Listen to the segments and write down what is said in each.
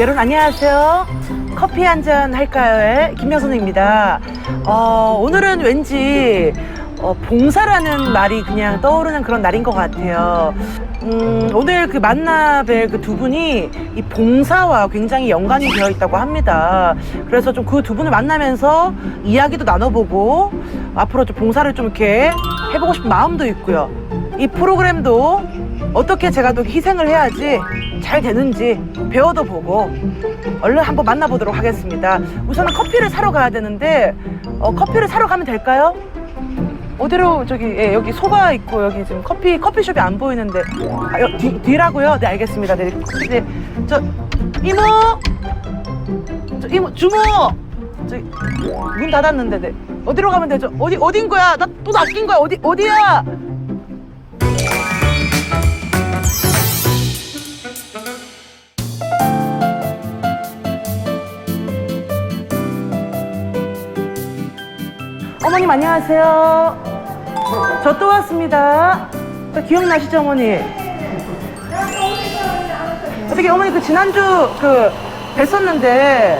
여러분 안녕하세요. 커피 한 잔 할까요의 김명선입니다. 어, 오늘은 왠지 어, 봉사라는 말이 그냥 떠오르는 그런 날인 것 같아요. 음, 오늘 그 만나 뵐 그 두 분이 이 봉사와 굉장히 연관이 되어 있다고 합니다. 그래서 좀 그 두 분을 만나면서 이야기도 나눠보고 앞으로 좀 봉사를 좀 이렇게 해보고 싶은 마음도 있고요. 이 프로그램도 어떻게 제가 또 희생을 해야지 잘 되는지 배워도 보고 얼른 한번 만나보도록 하겠습니다. 우선은 커피를 사러 가야 되는데 어, 커피를 사러 가면 될까요? 어디로 저기 예, 여기 소가 있고 여기 지금 커피 커피숍이 안 보이는데 아, 여, 뒤, 뒤라고요? 네 알겠습니다. 네, 네. 저 이모 저 이모 주모 저기 문 닫았는데 네. 어디로 가면 되죠? 어디 어딘 거야? 나 또 낚인 거야? 어디 어디야? 어머님 안녕하세요. 저 또 왔습니다. 저 기억나시죠 어머니? 어떻게 어머니 그 지난주 그 뵀었는데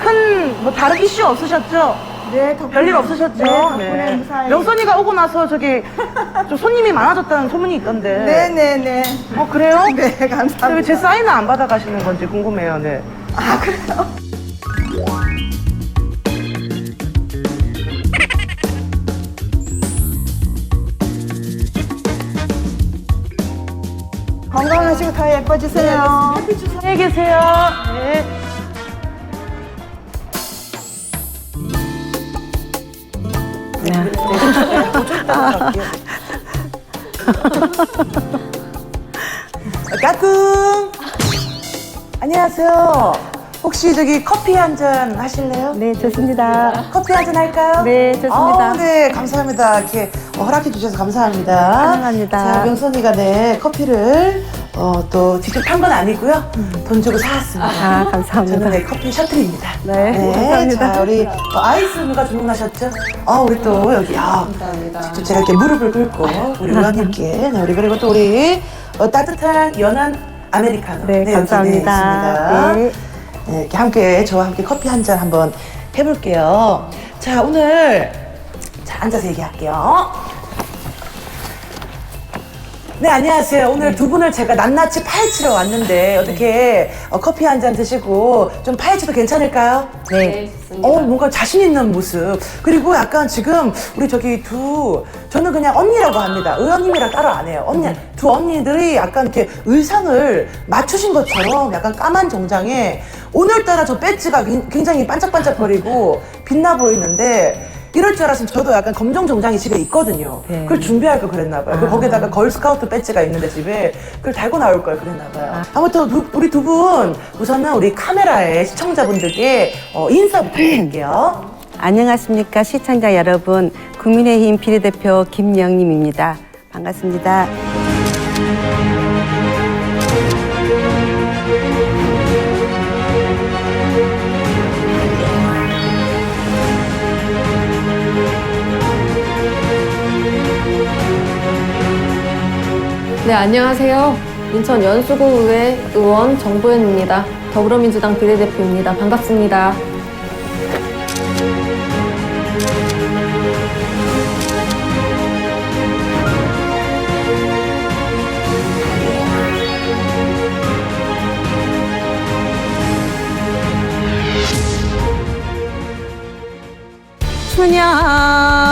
큰 뭐 다른 이슈 없으셨죠? 네, 덕분에, 별일 없으셨죠? 네, 덕분에 무사히. 명선이가 오고 나서 저기 좀 손님이 많아졌다는 소문이 있던데. 네, 네, 네. 어 그래요? 네, 감사합니다. 왜제 사인을 안 받아가시는 건지 궁금해요. 네. 아, 그래요? 건강하시고 더 예뻐지세요. 안녕히 계세요. 네. 까꿍. 안녕하세요. 혹시 저기 커피 한 잔 하실래요? 네, 좋습니다. 커피 한 잔 할까요? 네, 좋습니다. 아, 네, 감사합니다. 이렇게 어, 허락해 주셔서 감사합니다. 환영합니다. 자, 명선이가 네, 커피를 어, 또 직접 탄건 아니고요. 돈 주고 사왔습니다. 아, 감사합니다. 저는 네, 커피 셔틀입니다. 네, 감사합니다. 자, 우리 어, 아이스 누가 주문하셨죠? 어, 우리 또 여기, 아, 직접 제가 이렇게 무릎을 꿇고 우리 의원님께, 네, 우리 그리고 또 우리 어, 따뜻한 연한 아메리카노. 네, 여기 감사합니다. 있습니다. 네. 네, 이렇게 함께 저와 함께 커피 한 잔 한번 해볼게요. 자, 오늘 자 앉아서 얘기할게요. 네, 안녕하세요. 오늘 두 분을 제가 낱낱이 파헤치러 왔는데 어떻게 어, 커피 한 잔 드시고 좀 파헤쳐도 괜찮을까요? 네. 어, 뭔가 자신 있는 모습. 그리고 약간 지금 우리 저기 두, 저는 그냥 언니라고 합니다. 의원님이랑 따로 안 해요. 언니, 두 언니들이 약간 이렇게 의상을 맞추신 것처럼 약간 까만 정장에 오늘따라 저 배지가 굉- 굉장히 반짝반짝거리고 빛나 보이는데 이럴 줄 알았으면 저도 약간 검정 정장이 집에 있거든요. 네. 그걸 준비할 걸 그랬나 봐요. 그리고 거기다가 걸 스카우트 배지가 있는데 집에 그걸 달고 나올 걸 그랬나 봐요. 아 무튼 두- 우리 두 분 우선은 우리 카메라에 시청자분들께 어, 인사 부탁드릴게요. 안녕하십니까, 시청자 여러분. 국민의힘 비례대표 김영림입니다. 반갑습니다. 네, 안녕하세요. 인천 연수구의회 의원 정보현입니다. 더불어민주당 비례대표입니다. 반갑습니다. 춘향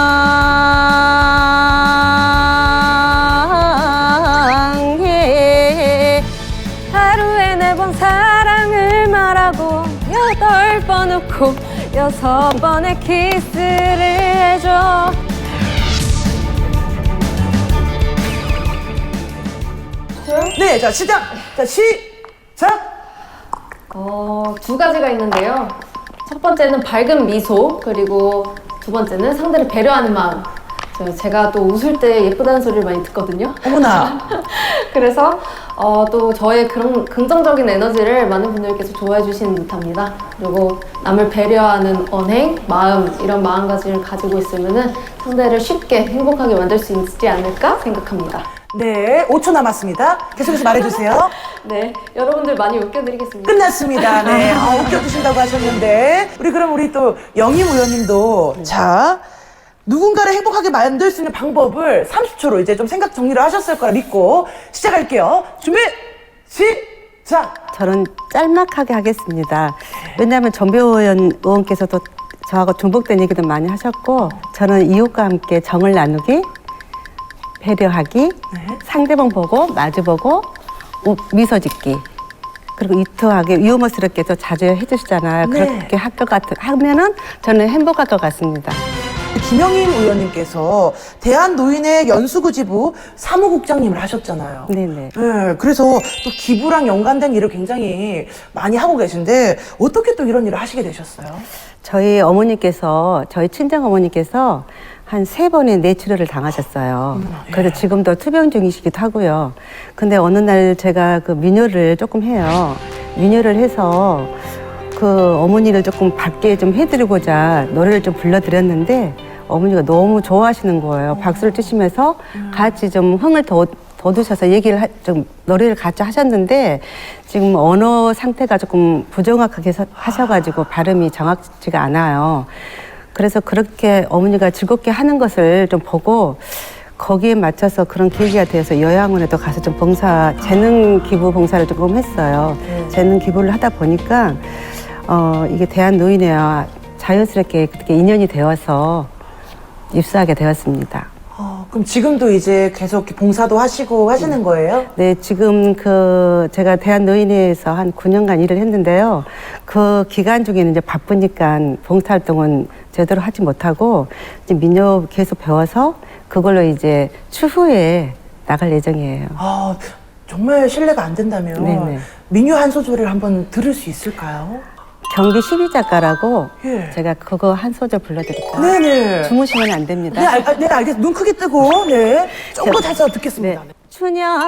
여섯 번의 키스를 해줘 네, 자, 시작! 자, 시작! 어, 두 가지가 있는데요. 첫 번째는 밝은 미소, 그리고 두 번째는 상대를 배려하는 마음. 저- 제가 또 웃을 때 예쁘다는 소리를 많이 듣거든요. 어머나. 그래서 어, 또 저의 그런 긍정적인 에너지를 많은 분들께서 좋아해 주시는 듯합니다. 그리고 남을 배려하는 언행, 마음 이런 마음가짐을 가지고 있으면은 상대를 쉽게 행복하게 만들 수 있지 않을까 생각합니다. 네, 5초 남았습니다. 계속해서 말해주세요. 네, 여러분들 많이 웃겨드리겠습니다. 끝났습니다. 네, 아, 웃겨주신다고 하셨는데 우리 그럼 우리 또 영임 의원님도 자 누군가를 행복하게 만들 수 있는 방법을 30초로 이제 좀 생각 정리를 하셨을 거라 믿고 시작할게요. 준비 시작. 저는 짤막하게 하겠습니다. 왜냐하면 전배우 의원, 의원께서도 저하고 중복된 얘기도 많이 하셨고 저는 이웃과 함께 정을 나누기, 배려하기, 상대방 보고 마주보고 우- 미소 짓기. 그리고 이투하게 유머스럽게도 자주 해주시잖아요. 네. 그렇게 할 것 같은 하면은 저는 행복할 것 같습니다. 김영임 의원님께서 대한노인의 연수구지부 사무국장님을 하셨잖아요. 네네. 네, 그래서 또 기부랑 연관된 일을 굉장히 많이 하고 계신데 어떻게 또 이런 일을 하시게 되셨어요? 저희 어머니께서 저희 친정 어머니께서 한 세 번의 뇌출혈을 당하셨어요. 그래서 지금도 투병 중이시기도 하고요. 근데 어느 날 제가 그 민요를 조금 해요. 민요를 해서 그 어머니를 조금 밝게 좀 해드리고자 노래를 좀 불러드렸는데 어머니가 너무 좋아하시는 거예요. 박수를 치시면서 같이 좀 흥을 더 돋우셔서 얘기를 하- 좀 노래를 같이 하셨는데 지금 언어 상태가 조금 부정확하게 서- 하셔가지고 발음이 정확치가 않아요. 그래서 그렇게 어머니가 즐겁게 하는 것을 좀 보고 거기에 맞춰서 그런 계기가 되어서 요양원에도 가서 좀 봉사 재능 기부 봉사를 조금 했어요. 재능 기부를 하다 보니까 어 이게 대한 노인회와 자연스럽게 그렇게 인연이 되어서 입사하게 되었습니다. 어, 그럼 지금도 이제 계속 이렇게 봉사도 하시고 하시는 거예요? 네, 지금 그 제가 대한 노인회에서 한 9년간 일을 했는데요. 그 기간 중에는 이제 바쁘니까 봉사활동은 제대로 하지 못하고 이제 민요 계속 배워서 그걸로 이제 추후에 나갈 예정이에요. 아, 정말 신뢰가 안 된다면 네네. 민요 한 소절을 한번 들을 수 있을까요? 경기 12작가라고 예. 제가 그거 한 소절 불러드릴까요? 네네. 주무시면 안 됩니다. 네, 알, 아, 네, 알겠습니다. 눈 크게 뜨고, 네. 조금 더 다시 듣겠습니다. 네. 춘향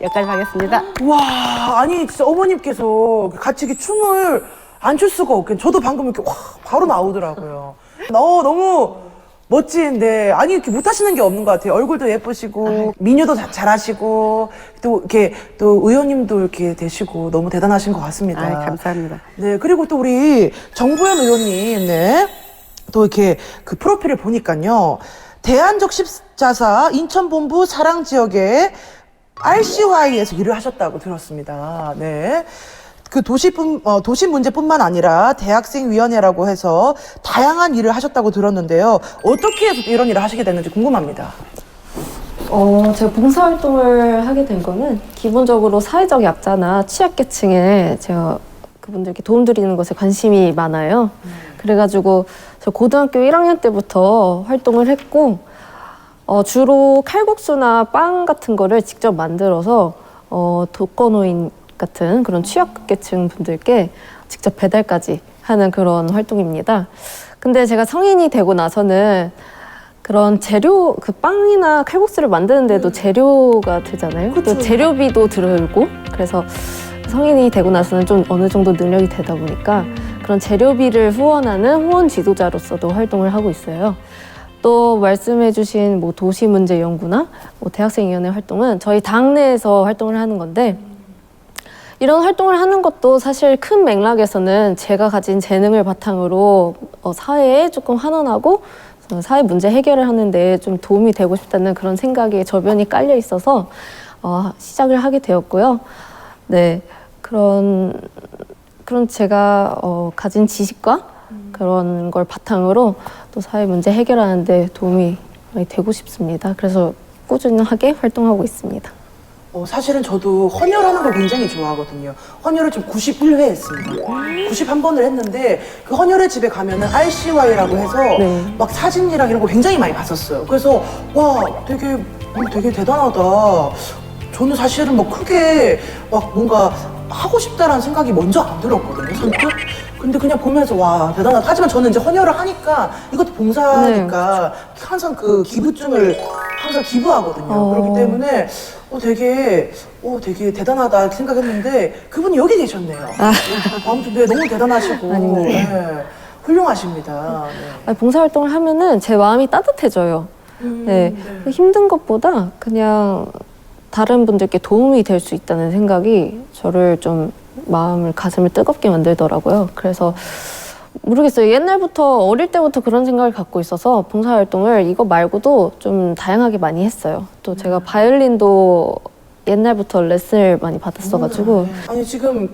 여기까지 하겠습니다. 와, 아니, 진짜 어머님께서 같이 이렇게 춤을 안 출 수가 없겠 저도 방금 이렇게 와, 바로 나오더라고요. 너 너무 멋진데, 아니, 이렇게 못하시는 게 없는 것 같아요. 얼굴도 예쁘시고, 민요도 자- 잘하시고, 또 이렇게 또 의원님도 이렇게 되시고, 너무 대단하신 것 같습니다. 아, 감사합니다. 네, 그리고 또 우리 정보현 의원님, 네. 또 이렇게 그 프로필을 보니까요. 대한적 십자사 인천본부 사랑 지역에 RCY에서 일을 하셨다고 들었습니다. 네. 그 도시뿐, 어, 도시 문제뿐만 아니라 대학생 위원회라고 해서 다양한 일을 하셨다고 들었는데요. 어떻게 해서 이런 일을 하시게 됐는지 궁금합니다. 어, 제가 봉사활동을 하게 된 거는 기본적으로 사회적 약자나 취약계층에 제가 그분들께 도움드리는 것에 관심이 많아요. 그래가지고 저 고등학교 1학년 때부터 활동을 했고, 어, 주로 칼국수나 빵 같은 거를 직접 만들어서 어, 독거노인 같은 그런 취약계층 분들께 직접 배달까지 하는 그런 활동입니다. 근데 제가 성인이 되고 나서는 그런 재료 그 빵이나 칼국수를 만드는데도 재료가 들잖아요. 또 재료비도 들고 그래서 성인이 되고 나서는 좀 어느 정도 능력이 되다 보니까 그런 재료비를 후원하는 후원 지도자로서도 활동을 하고 있어요. 또 말씀해주신 뭐 도시 문제 연구나 뭐 대학생위원회 활동은 저희 당내에서 활동을 하는 건데 이런 활동을 하는 것도 사실 큰 맥락에서는 제가 가진 재능을 바탕으로 어, 사회에 조금 환원하고 어, 사회 문제 해결을 하는데 좀 도움이 되고 싶다는 그런 생각에 저변이 깔려 있어서 어, 시작을 하게 되었고요. 네, 그런 그런 제가 어, 가진 지식과 그런 걸 바탕으로 또 사회 문제 해결하는데 도움이 많이 되고 싶습니다. 그래서 꾸준하게 활동하고 있습니다. 어, 사실은 저도 헌혈하는 걸 굉장히 좋아하거든요. 헌혈을 지금 91회 했습니다. 91번을 했는데 그 헌혈의 집에 가면은 RCY라고 해서 네. 막 사진이랑 이런 거 굉장히 많이 봤었어요. 그래서 와 되게 음, 되게 대단하다. 저는 사실은 뭐 크게 막 뭔가 하고 싶다라는 생각이 먼저 안 들었거든요, 선뜻. 근데 그냥 보면서 와 대단하다. 하지만 저는 이제 헌혈을 하니까 이것도 봉사니까 항상 그 기부증을 항상 기부하거든요. 어. 그렇기 때문에 어 되게 어 되게 대단하다 생각했는데 그분이 여기 계셨네요. 아무튼 네 너무 대단하시고 아닙니다. 네, 훌륭하십니다. 네. 아니, 봉사활동을 하면은 제 마음이 따뜻해져요. 음, 네. 힘든 것보다 그냥 다른 분들께 도움이 될 수 있다는 생각이 저를 좀 마음을 가슴을 뜨겁게 만들더라고요. 그래서 모르겠어요. 옛날부터 어릴 때부터 그런 생각을 갖고 있어서 봉사활동을 이거 말고도 좀 다양하게 많이 했어요. 또 제가 바이올린도 옛날부터 레슨을 많이 받았어가지고 아니 지금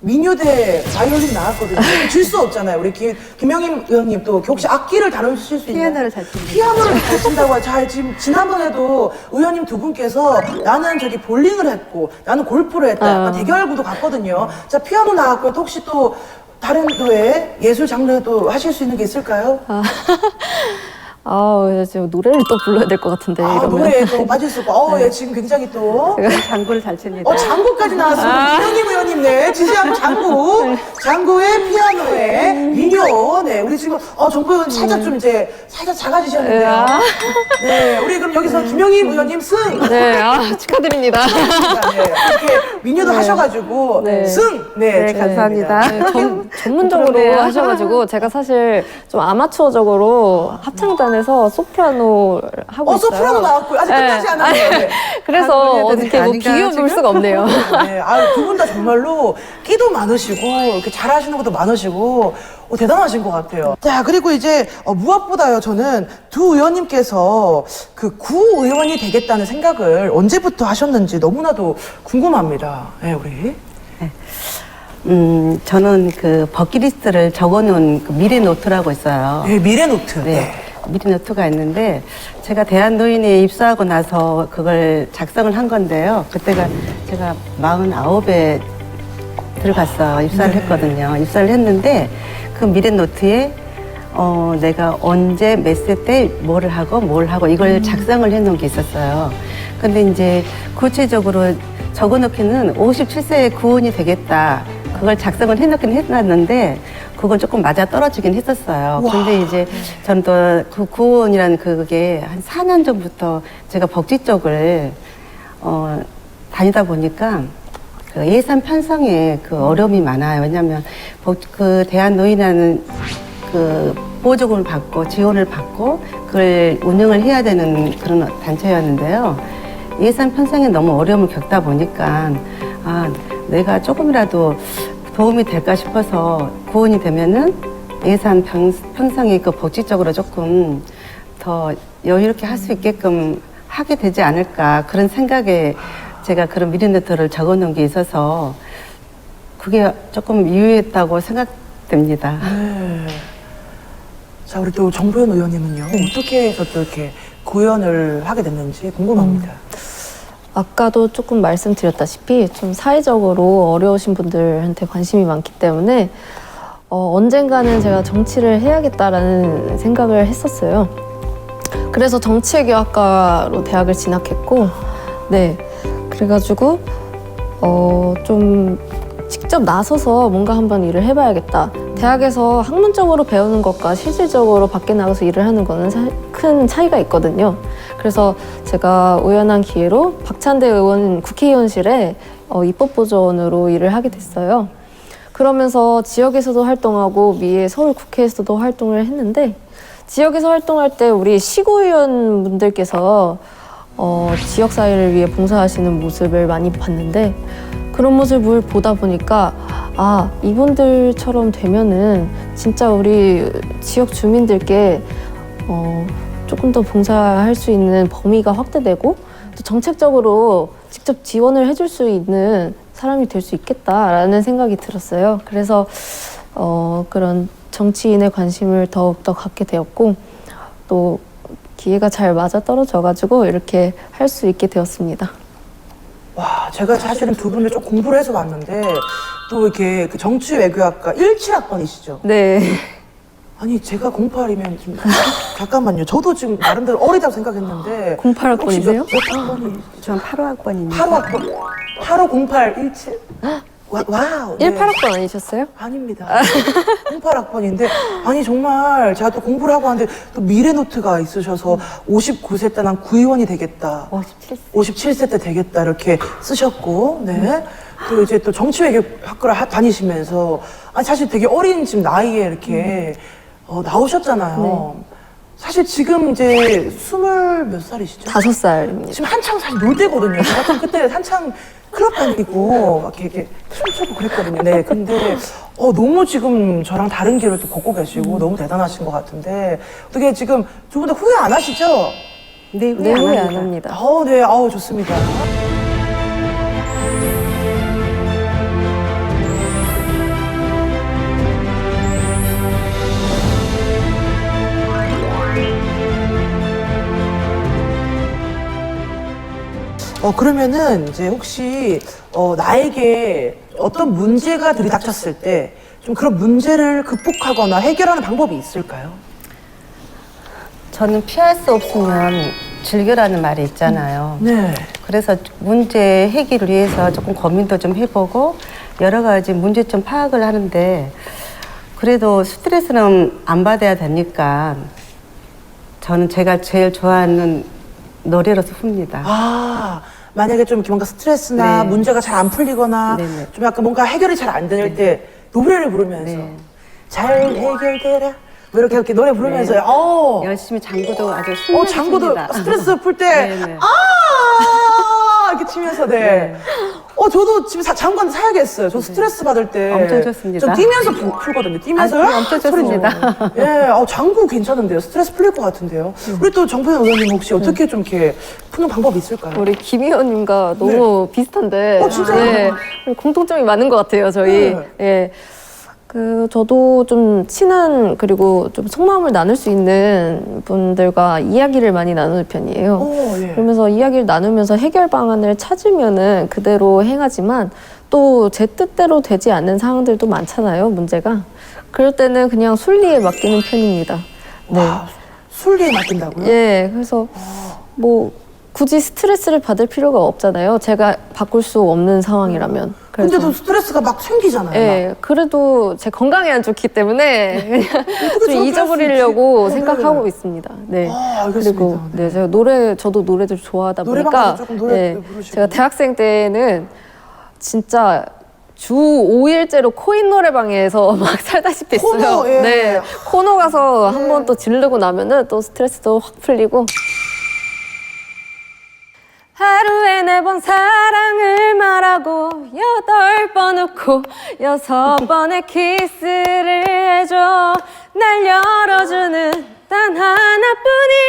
민요대 바이올린 나왔거든요. 줄 수 없잖아요. 우리 김, 김영임 의원님 또 혹시 악기를 다루실 수 있나요? 피아노를 잘 칩니다. 피아노를 잘 친다고 잘 지금 지난번에도 의원님 두 분께서 나는 저기 볼링을 했고 나는 골프를 했다. 약간 아. 대결구도 갔거든요. 자 피아노 나왔고 또 혹시 또 다른 또의 예술 장르도 하실 수 있는 게 있을까요? 아 지금 노래를 또 불러야 될 것 같은데 아, 이러면 노래에 또 빠질 수 없고, 어, 예, 지금 굉장히 또. 장구를 잘 칩니다. 어, 장구까지 나왔습니다. 김영임 의원님, 네. 지지하는 장구. 장구에 피아노에 민요. 네. 우리 지금, 어, 정보 의원 살짝 좀 이제, 살짝 작아지셨는데요. 네. 우리 그럼 여기서 김영임 의원님 승. 네, 아, 축하드립니다. 네. 이렇게 민요도 하셔가지고, 네. 승. 네. 네, 감사합니다. 네, 전, 전문적으로 그러네요. 하셔가지고 제가 사실 좀 아마추어적으로 합창단 에서 소프라노를 하고 어, 있어요. 소프라노 나왔고, 아직 네. 끝나지 않았네요. 네. 그래서 되는 어떻게 게뭐 비교 볼 지금? 수가 없네요. 네, 아, 두 분 다 정말로 끼도 많으시고, 이렇게 잘하시는 것도 많으시고, 어, 대단하신 것 같아요. 자, 그리고 이제, 어, 무엇보다요, 저는 두 의원님께서 그 구 의원이 되겠다는 생각을 언제부터 하셨는지 너무나도 궁금합니다. 네, 우리. 음, 저는 그 버킷리스트를 적어놓은 그 미래 노트라고 있어요. 네, 미래노트. 네. 미래 노트가 있는데 제가 대한노인에 입사하고 나서 그걸 작성을 한 건데요. 그때가 제가 49에 들어갔어 입사를 했거든요. 입사를 했는데 그 미래 노트에 어 내가 언제 몇 세 때 뭐를 하고 뭘 하고 이걸 작성을 해놓은 게 있었어요. 근데 이제 구체적으로 적어놓기는 57세에 구원이 되겠다. 그걸 작성을 해놓긴 해놨는데 그건 조금 맞아 떨어지긴 했었어요. 근데 이제 저는 또그 구원이라는 그게 한 4년 전부터 제가 복지 쪽을 어 다니다 보니까 그 예산 편성에 그 어려움이 많아요. 왜냐하면 복- 그 대한노인이라는 그 보조금을 받고 지원을 받고 그걸 운영을 해야 되는 그런 단체였는데요. 예산 편성에 너무 어려움을 겪다 보니까 아 내가 조금이라도 도움이 될까 싶어서 구원이 되면은 예산 편, 편성이 그 복지적으로 조금 더 여유롭게 할 수 있게끔 하게 되지 않을까 그런 생각에 제가 그런 미래노트를 적어놓은 게 있어서 그게 조금 유효했다고 생각됩니다. 네. 자, 우리 또 정보현 의원님은요. 어떻게 해서 또 이렇게 구의원을 하게 됐는지 궁금합니다. 아까도 조금 말씀드렸다시피 좀 사회적으로 어려우신 분들한테 관심이 많기 때문에 어, 언젠가는 제가 정치를 해야겠다라는 생각을 했었어요. 그래서 정치외교학과로 대학을 진학했고, 네. 그래가지고, 어, 좀 직접 나서서 뭔가 한번 일을 해봐야겠다. 대학에서 학문적으로 배우는 것과 실질적으로 밖에 나가서 일을 하는 거는 사- 큰 차이가 있거든요. 그래서 제가 우연한 기회로 박찬대 의원 국회의원실에 어, 입법 보조원으로 일을 하게 됐어요. 그러면서 지역에서도 활동하고 미에 서울 국회에서도 활동을 했는데 지역에서 활동할 때 우리 시구의원 분들께서 어, 지역 사회를 위해 봉사하시는 모습을 많이 봤는데 그런 모습을 보다 보니까 아 이분들처럼 되면은 진짜 우리 지역 주민들께 어, 조금 더 봉사할 수 있는 범위가 확대되고 또 정책적으로 직접 지원을 해줄 수 있는 사람이 될 수 있겠다라는 생각이 들었어요. 그래서 어, 그런 정치인의 관심을 더욱더 갖게 되었고 또 기회가 잘 맞아 떨어져가지고 이렇게 할 수 있게 되었습니다. 와, 제가 사실은 두 분을 좀 공부를 해서 봤는데 또 이렇게 그 정치 외교학과 17학번이시죠? 네. 아니 제가 08이면 좀 잠깐만요. 저도 지금 나름대로 어리다고 생각했는데 08학번이세요? 혹시 몇, 몇 학번이? 전 8호 학번입니다. 8호 학번. 8508 17? 와, 와우. 네. 18학번 아니셨어요? 아닙니다. 08학번인데 아니 정말 제가 또 공부를 하고 하는데 또 미래 노트가 있으셔서 59세 때 난 구의원이 되겠다. 57세. 57세 때 되겠다 이렇게 쓰셨고 네. 또 이제 또 정치외교 학교를 하- 다니시면서 아니 사실 되게 어린 지금 나이에 이렇게 어, 나오셨잖아요. 사실 지금 이제 스물 몇 살이시죠? 다섯 살입니다. 지금 한창 사실 놀 때거든요. 제가 좀 그때 한창 클럽 다니고 막 이렇게, 이렇게 춤추고 그랬거든요. 네, 근데 어, 너무 지금 저랑 다른 길을 또 걷고 계시고 너무 대단하신 것 같은데 어떻게 지금 두 분 다 후회 안 하시죠? 네, 네, 후회 안 합니다. 어, 네, 아우 좋습니다. 어 그러면은 이제 혹시 어 나에게 어떤 문제가 들이닥쳤을 때 좀 그런 문제를 극복하거나 해결하는 방법이 있을까요? 저는 피할 수 없으면 즐겨라는 말이 있잖아요. 네. 그래서 문제 해결을 위해서 조금 고민도 좀 해보고 여러 가지 문제점 파악을 하는데 그래도 스트레스는 안 받아야 되니까 저는 제가 제일 좋아하는 노래로서 풉니다. 아, 만약에 좀 뭔가 스트레스나 네. 문제가 잘 안 풀리거나 네네. 좀 약간 뭔가 해결이 잘 안 될 때 노래를 부르면서 네. 잘 해결되라 뭐 이렇게 이렇게 노래 부르면서 어, 열심히 장구도 아주 어 장구도. 스트레스 풀때 네네. 아 이렇게 치면서 네. 어 저도 집에 사- 장구 한대 사야겠어요. 저 스트레스 받을 때 엄청 좋습니다. 저 뛰면서 부- 풀거든요. 뛰면서 아, 엄청 좋습니다. 예, 어, 장구 괜찮은데요. 스트레스 풀릴 것 같은데요. 우리 또 정표현 의원님 혹시 어떻게 좀 이렇게 푸는 방법이 있을까요? 우리 김 의원님과 너무 비슷한데 어, 진짜요? 네, 공통점이 많은 것 같아요 저희 네. 예. 그 저도 좀 친한 그리고 좀 속마음을 나눌 수 있는 분들과 이야기를 많이 나누는 편이에요. 오, 예. 그러면서 이야기를 나누면서 해결 방안을 찾으면은 그대로 행하지만 또 제 뜻대로 되지 않는 상황들도 많잖아요 문제가 그럴 때는 그냥 순리에 맡기는 편입니다. 네. 와, 순리에 맡긴다고요? 예, 그래서 뭐 굳이 스트레스를 받을 필요가 없잖아요. 제가 바꿀 수 없는 상황이라면. 근데도 스트레스가 막 생기잖아요. 예, 그래도 제 건강에 안 좋기 때문에 그냥 어떻게 좀 저렇게 잊어버리려고 있지? 생각하고 네. 있습니다. 네. 아, 알겠습니다. 그리고 네, 제가 노래 저도 노래들 좋아하다 노래방 보니까 조금 노래 예, 부르시고. 제가 대학생 때는 진짜 주 5일째로 코인 노래방에서 막 살다시피 했어요. 코노, 예. 네. 코노 가서 한 번 또 지르고 나면은 또 스트레스도 확 풀리고 하루에 네번말 하고 여덟 번 웃고 여섯 번의 키스를 해줘. 날 열어주는 단 하나뿐인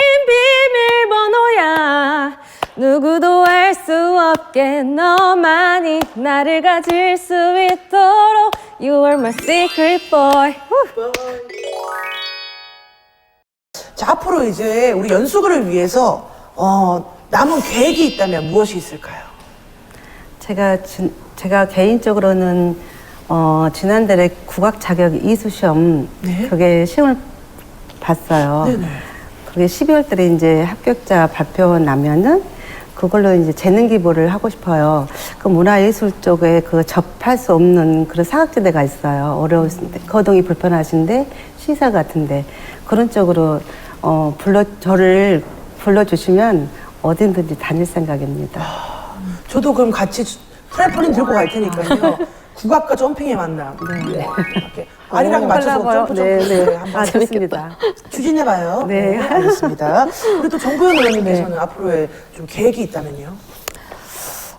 비밀번호야. 누구도 알 수 없게 너만이 나를 가질 수 있도록. You are my secret boy. 자, 앞으로 이제 우리 연수구를 위해서 어, 남은 계획이 있다면 무엇이 있을까요? 제가 진- 제가 개인적으로는 어, 지난달에 국악 자격 이수 시험 네. 그게 시험을 봤어요. 네네. 그게 12월 달에 이제 합격자 발표 나면은 그걸로 이제 재능 기부를 하고 싶어요. 그 문화예술 쪽에 그 접할 수 없는 그런 사각지대가 있어요. 어려우신데 거동이 불편하신데 시사 같은데 그런 쪽으로 어 불러 저를 불러주시면 어딘든지 다닐 생각입니다. 저도 그럼 같이 트램폴린 들고 갈 테니까요. 국악과 점핑의 만남. 네. 이렇게 아리랑 맞춰서? 점프 점프 네, 네. 네, 한번 아, 좋습니다. 추진해봐요. 네. 알겠습니다. 우리 또 정보현 의원님께서는 앞으로의 좀 계획이 있다면요?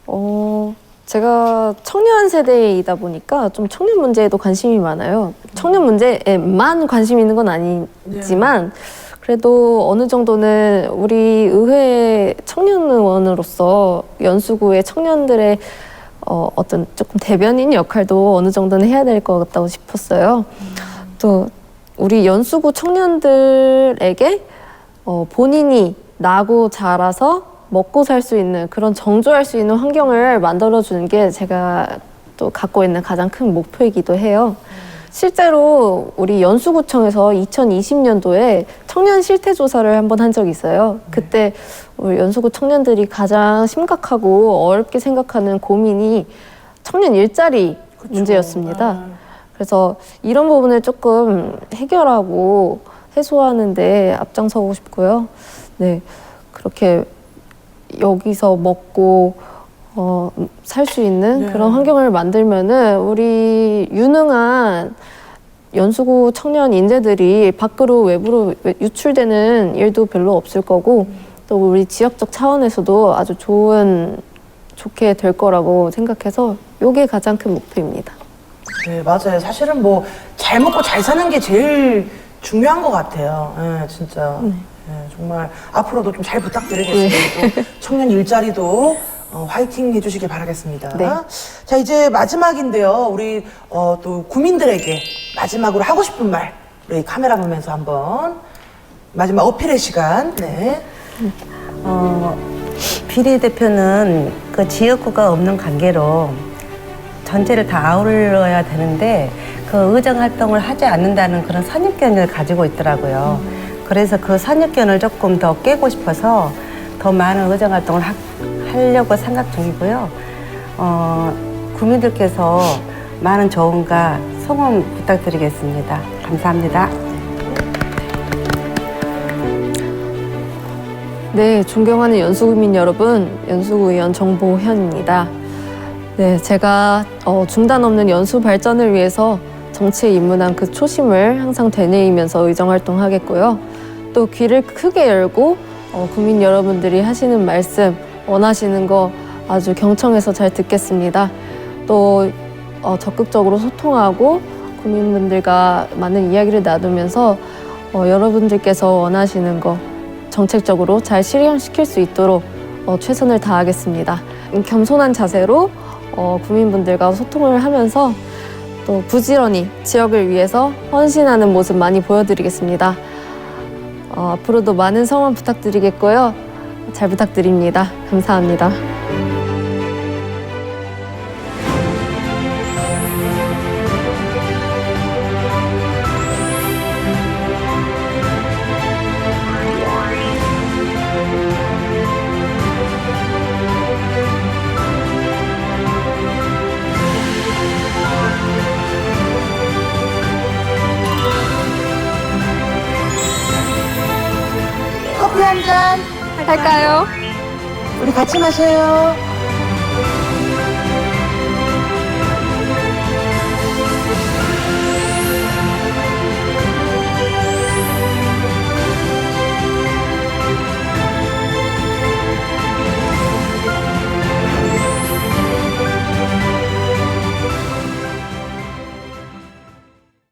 어, 제가 청년 세대이다 보니까 좀 청년 문제에도 관심이 많아요. 청년 문제에만 관심 있는 건 아니지만 그래도 어느 정도는 우리 의회 청년 의원으로서 연수구의 청년들의 어, 어떤 조금 대변인 역할도 어느 정도는 해야 될 것 같다고 싶었어요. 또 우리 연수구 청년들에게 어, 본인이 나고 자라서 먹고 살 수 있는 그런 정조할 수 있는 환경을 만들어 주는 게 제가 또 갖고 있는 가장 큰 목표이기도 해요. 실제로 우리 연수구청에서 2020년도에 청년 실태 조사를 한 번 한 적이 있어요. 그때 우리 연수구 청년들이 가장 심각하고 어렵게 생각하는 고민이 청년 일자리. 문제였습니다. 아. 그래서 이런 부분을 조금 해결하고 해소하는데 앞장서고 싶고요. 네, 그렇게 여기서 먹고 어, 살 수 있는 네. 그런 환경을 만들면은 우리 유능한 연수구 청년 인재들이 밖으로 외부로 외- 유출되는 일도 별로 없을 거고 또 우리 지역적 차원에서도 아주 좋은 좋게 될 거라고 생각해서 이게 가장 큰 목표입니다. 네, 맞아요. 사실은 뭐 잘 먹고 잘 사는 게 제일 중요한 것 같아요. 예, 진짜. 예, 정말 앞으로도 좀 잘 부탁드리겠습니다. 또 청년 일자리도 어, 화이팅 해주시길 바라겠습니다. 네. 자, 이제 마지막인데요. 우리 어, 또 구민들에게 마지막으로 하고 싶은 말, 우리 카메라 보면서 한번 마지막 어필의 시간. 네. 어, 비례대표는 그 지역구가 없는 관계로 전체를 다 아울러야 되는데 그 의정 활동을 하지 않는다는 그런 선입견을 가지고 있더라고요. 그래서 그 선입견을 조금 더 깨고 싶어서 더 많은 의정 활동을 하, 하려고 생각 중이고요. 어, 국민들께서 많은 조언과 성원 부탁드리겠습니다. 감사합니다. 네, 존경하는 연수구민 여러분, 연수구 의원 정보현입니다. 네, 제가 어, 중단 없는 연수 발전을 위해서 정치에 입문한 그 초심을 항상 되뇌이면서 의정 활동하겠고요. 또 귀를 크게 열고 어, 국민 여러분들이 하시는 말씀, 원하시는 거 아주 경청해서 잘 듣겠습니다. 또 어, 적극적으로 소통하고 국민분들과 많은 이야기를 나누면서 어, 여러분들께서 원하시는 거 정책적으로 잘 실현시킬 수 있도록 어, 최선을 다하겠습니다. 음, 겸손한 자세로 어, 국민분들과 소통을 하면서 또 부지런히 지역을 위해서 헌신하는 모습 많이 보여드리겠습니다. 어, 앞으로도 많은 성원 부탁드리겠고요. 잘 부탁드립니다. 감사합니다. 할까요? 우리 같이 마셔요.